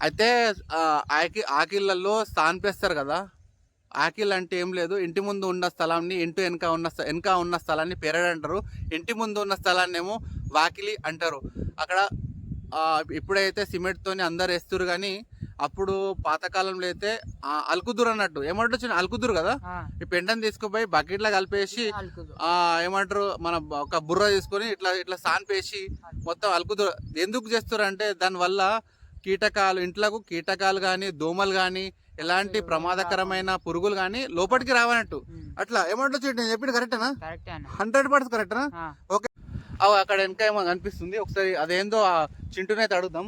అయితే ఆకి ఆకిళ్ళల్లో స్థానిపేస్తారు కదా? ఆకిల్ అంటే ఏం లేదు. ఇంటి ముందు ఉన్న స్థలాన్ని ఇంటి వెనక ఉన్న స్థ- వెనక ఉన్న స్థలాన్ని పెరడు అంటారు ఇంటి ముందు ఉన్న స్థలాన్ని ఏమో వాకిలి అంటారు. అక్కడ ఇప్పుడైతే సిమెంట్తోని అందరు వేస్తారు కానీ అప్పుడు పాతకాలంలో అయితే అలుకుదురు అన్నట్టు. ఏమంటారు చిన్న అలుకుదురు కదా? ఈ పెంటని తీసుకుపోయి బకెట్లో కలిపేసి ఏమంటారు మన ఒక బుర్ర తీసుకొని ఇట్లా ఇట్లా సాన్పేసి మొత్తం అలుకుతూ ఎందుకు చేస్తారు అంటే దానివల్ల కీటకాలు ఇంట్లకు కీటకాలు కానీ దోమలు కానీ ఎలాంటి ప్రమాదకరమైన పురుగులు కానీ లోపలికి రావనట్టు. అట్లా చూడండి నేను చెప్పింది కరెక్టేనా హండ్రెడ్ పర్సెంట్ కరెక్టేనా ఆ, అవు అక్కడ వెనక ఏమో కనిపిస్తుంది. ఒకసారి అదేందో ఆ చింటూనైతే అడుగుదాం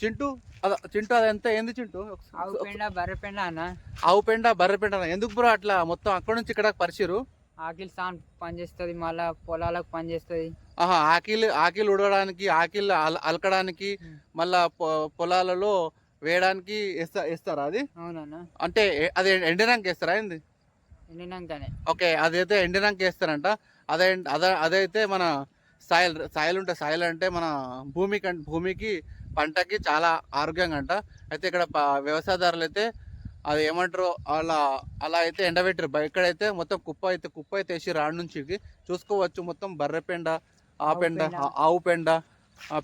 చింటూ అద చింటూ అదంతా ఏంది చింటూ? ఆవు పెండ బర్రె పెండ అన్న. ఆవు పెండ బర్రె పెండ. ఎందుకు బ్రో అట్లా మొత్తం అక్కడ నుంచి ఇక్కడ పరిచిరు ఆకిలి సాన్ పని చేస్తుంది మళ్ళా పొలాలకు పని చేస్తుంది ఆహా ఆకిల్ ఆకిల్ ఉడవడానికి ఆకిల్ అల- అలకడానికి. మళ్ళా పొలాలలో వేయడానికి వేస్తారా అది? అవునన్న. అంటే అది ఎండినాక వేస్తారా ఏంది? ఎండినాకనే. ఓకే అదైతే ఎండినాక వేస్తారంట అదే అదే అదైతే మన సాయిల్ సాయిల్ ఉంటుంది సాయిల్ అంటే మన భూమి కం- భూమికి పంటకి చాలా ఆరోగ్యంగా అంట. అయితే ఇక్కడ వ్యవసాయదారులు అయితే అది ఏమంటారు అలా అలా అయితే ఎండబెట్టారు. ఇక్కడైతే మొత్తం కుప్ప అయితే కుప్ప అయితే వేసి రాడు నుంచి చూసుకోవచ్చు మొత్తం బర్రె పెండ ఆ పెండ ఆవు పెండ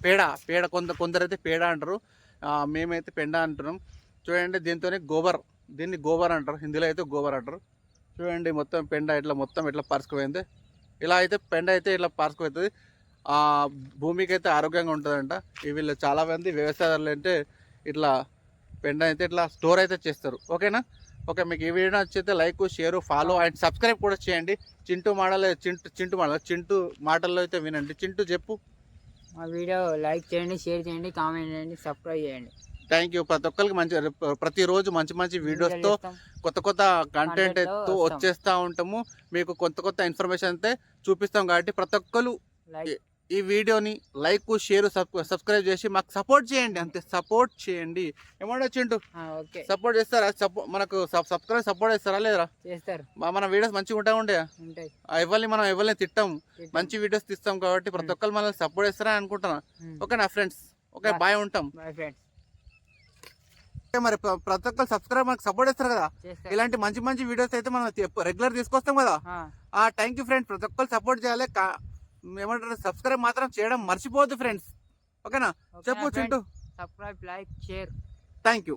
పేడ పేడ కొంత కొందరైతే పేడ అంటారు. మేమైతే పెండ అంటున్నాం. చూడండి దీంతోనే గోబర్. దీన్ని గోబర్ అంటారు. హిందీలో అయితే గోబర్ అంటారు. చూడండి మొత్తం పెండ ఇట్లా మొత్తం ఇట్లా పరుచుకుపోయింది ఇలా అయితే పెండ అయితే ఇట్లా పరుచుకుపోతుంది భూమికి అయితే ఆరోగ్యంగా ఉంటుందంట. వీళ్ళు చాలా మంది వ్యవసాయదారులు అంటే ఇట్లా పెండ అయితే ఇట్లా స్టోర్ అయితే చేస్తారు. ఓకేనా? ఓకే మీకు ఈ వీడియో నచ్చితే like share follow and subscribe కూడా చేయండి. చింటూ మాటలు చింటూ చింటూ మాటలు చింటూ మాటల్లో అయితే వినండి. చింటూ చెప్పు. మా వీడియో లైక్ చేయండి షేర్ చేయండి కామెంట్ చేయండి సబ్స్క్రైబ్ చేయండి. థ్యాంక్ యూ ప్రతి ఒక్కరికి మంచి ప్రతిరోజు మంచి మంచి వీడియోస్తో. కొత్త కొత్త కంటెంట్. వచ్చేస్తూ ఉంటాము. మీకు కొత్త కొత్త ఇన్ఫర్మేషన్ అయితే చూపిస్తాం కాబట్టి ప్రతి ఒక్కరు లైక్ ఈ వీడియోని లైక్ షేర్ సబ్స్క్రైబ్ చేసి మాకు సపోర్ట్ చేయండి. అంతే సపోర్ట్ చేయండి. ఏమన్నా చింటూ? సపోర్ట్ చేస్తారా? మనకు సబ్స్క్రైబ్ సపోర్ట్ చేస్తారా లేరా చేస్తారు. మన వీడియోస్ మంచిగా ఉంటా ఉండే ఉంటాయి. ఎవరిని మనం ఎవరిని తిట్టాం. మంచి వీడియోస్ తీస్తాం కాబట్టి ప్రతి ఒక్కరు మనల్ని సపోర్ట్ చేస్తారా అనుకుంటున్నా. ఓకే నా ఫ్రెండ్స్? ఓకే. బాయ్. ఉంటాం. మరి ప్ర- ప్రతి ఒక్కరు సబ్స్క్రైబ్ మనకు సపోర్ట్ చేస్తారు కదా? ఇలాంటి మంచి మంచి వీడియోస్ అయితే మనం రెగ్యులర్ తీసుకొస్తాం కదా? థ్యాంక్ యూ ఫ్రెండ్స్ ప్రతి ఒక్కరు సపోర్ట్ చేయాలి. ఏమంటారు? సబ్స్క్రైబ్ మాత్రం చేయడం మర్చిపోవద్దు ఫ్రెండ్స్ ఓకేనా చెప్పు? Chintu. Subscribe like share thank you